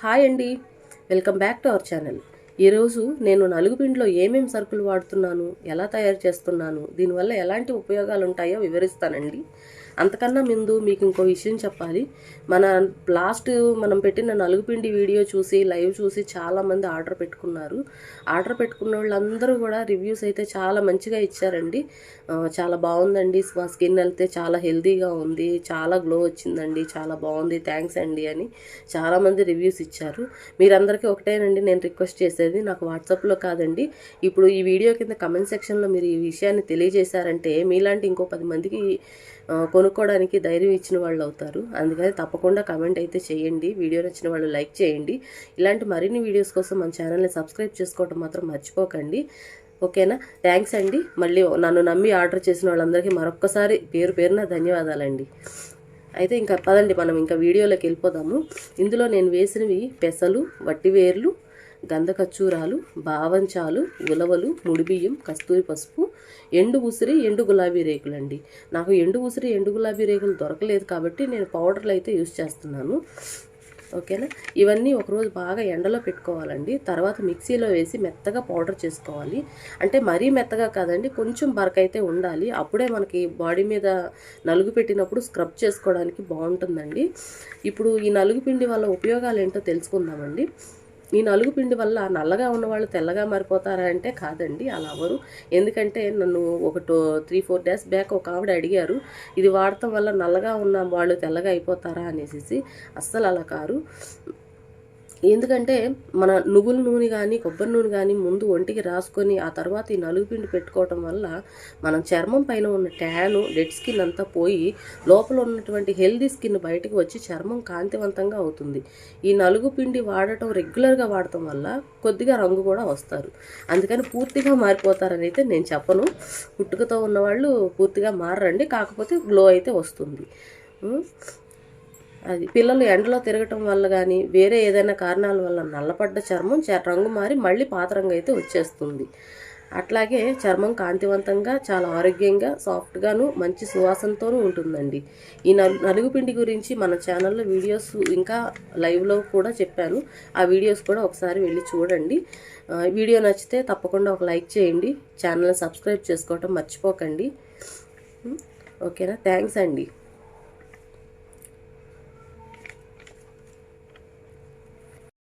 Hi అండి. Welcome back to our channel. ఈరోజు నేను నలుగుపిండిలో ఏమేమి సరుకులు వాడుతున్నాను ఎలా తయారు చేస్తున్నాను దీనివల్ల ఎలాంటి ఉపయోగాలు ఉంటాయో వివరిస్తానండి. అంతకన్నా ముందు మీకు ఇంకో విషయం చెప్పాలి. మన లాస్ట్ మనం పెట్టిన నలుగుపిండి వీడియో చూసి లైవ్ చూసి చాలామంది ఆర్డర్ పెట్టుకున్నారు. ఆర్డర్ పెట్టుకున్న వాళ్ళందరూ కూడా రివ్యూస్ అయితే చాలా మంచిగా ఇచ్చారండి. చాలా బాగుందండి. మా స్కిన్ వెళ్తే చాలా హెల్తీగా ఉంది. చాలా గ్లో వచ్చిందండి. చాలా బాగుంది. థ్యాంక్స్ అండి అని చాలామంది రివ్యూస్ ఇచ్చారు. మీరందరికీ ఒకటేనండి నేను రిక్వెస్ట్ చేసేది. నాకు వాట్సాప్లో కాదండి. ఇప్పుడు ఈ వీడియో కింద కమెంట్ సెక్షన్లో మీరు ఈ విషయాన్ని తెలియజేశారంటే మీలాంటి ఇంకో పది మందికి కొను కొనుక్కోవడానికి ధైర్యం ఇచ్చిన వాళ్ళు అవుతారు. అందుకని తప్పకుండా కమెంట్ అయితే చేయండి. వీడియో నచ్చిన వాళ్ళు లైక్ చేయండి. ఇలాంటి మరిన్ని వీడియోస్ కోసం మన ఛానల్ని సబ్స్క్రైబ్ చేసుకోవడం మాత్రం మర్చిపోకండి. ఓకేనా థ్యాంక్స్ అండి. మళ్ళీ నన్ను నమ్మి ఆర్డర్ చేసిన వాళ్ళందరికీ మరొక్కసారి పేరు పేరున ధన్యవాదాలండి. అయితే ఇంకా పదండి మనం ఇంకా వీడియోలోకి వెళ్ళిపోదాము. ఇందులో నేను వేసినవి పెసలు వట్టివేర్లు గంధకచ్చూరాలు బావంచాలు ఉలవలు ముడిబియ్యం కస్తూరి పసుపు ఎండు ఉసిరి ఎండు గులాబీ రేకులండి. నాకు ఎండు ఉసిరి ఎండు గులాబీ రేకులు దొరకలేదు కాబట్టి నేను పౌడర్లు అయితే యూస్ చేస్తున్నాను. ఓకేనా? ఇవన్నీ ఒకరోజు బాగా ఎండలో పెట్టుకోవాలండి. తర్వాత మిక్సీలో వేసి మెత్తగా పౌడర్ చేసుకోవాలి. అంటే మరీ మెత్తగా కాదండి కొంచెం బరక అయితే ఉండాలి. అప్పుడే మనకి బాడీ మీద నలుగు పెట్టినప్పుడు స్క్రబ్ చేసుకోవడానికి బాగుంటుందండి. ఇప్పుడు ఈ నలుగు పిండి వల్ల ఉపయోగాలు ఏంటో తెలుసుకుందామండి. ఈ నలుగు పిండి వల్ల నల్లగా ఉన్నవాళ్ళు తెల్లగా మారిపోతారా అంటే కాదండి అలా అవ్వరు. ఎందుకంటే నన్ను ఒక two three four days back ఒక ఆవిడ అడిగారు ఇది వాడటం వల్ల నల్లగా ఉన్న వాళ్ళు తెల్లగా అయిపోతారా అనేసి అస్సలు అలా కారు. ఎందుకంటే మన నువ్వుల నూనె కానీ కొబ్బరి నూనె కానీ ముందు ఒంటికి రాసుకొని ఆ తర్వాత ఈ నలుగు పిండి పెట్టుకోవటం వల్ల మనం చర్మం పైన ఉన్న ట్యాను డెడ్ స్కిన్ అంతా పోయి లోపల ఉన్నటువంటి హెల్దీ స్కిన్ బయటకు వచ్చి చర్మం కాంతివంతంగా అవుతుంది. ఈ నలుగు పిండి వాడటం రెగ్యులర్గా వాడటం వల్ల కొద్దిగా రంగు కూడా వస్తారు. అందుకని పూర్తిగా మారిపోతారని అయితే నేను చెప్పను. పుట్టుకతో ఉన్నవాళ్ళు పూర్తిగా మారరండి. కాకపోతే గ్లో అయితే వస్తుంది. అది పిల్లలు ఎండలో తిరగటం వల్ల కానీ వేరే ఏదైనా కారణాల వల్ల నల్లపడ్డ చర్మం చ- రంగు మారి మళ్ళీ పాత రంగు అయితే వచ్చేస్తుంది. అట్లాగే చర్మం కాంతివంతంగా చాలా ఆరోగ్యంగా సాఫ్ట్గాను మంచి సువాసనతోనూ ఉంటుందండి. ఈ నలు నలుగుపిండి గురించి మన ఛానల్లో వీడియోస్ ఇంకా లైవ్లో కూడా చెప్పాను. ఆ వీడియోస్ కూడా ఒకసారి వెళ్ళి చూడండి. వీడియో నచ్చితే తప్పకుండా ఒక లైక్ చేయండి. ఛానల్ని సబ్స్క్రైబ్ చేసుకోవటం మర్చిపోకండి. ఓకేనా? థ్యాంక్స్ అండి.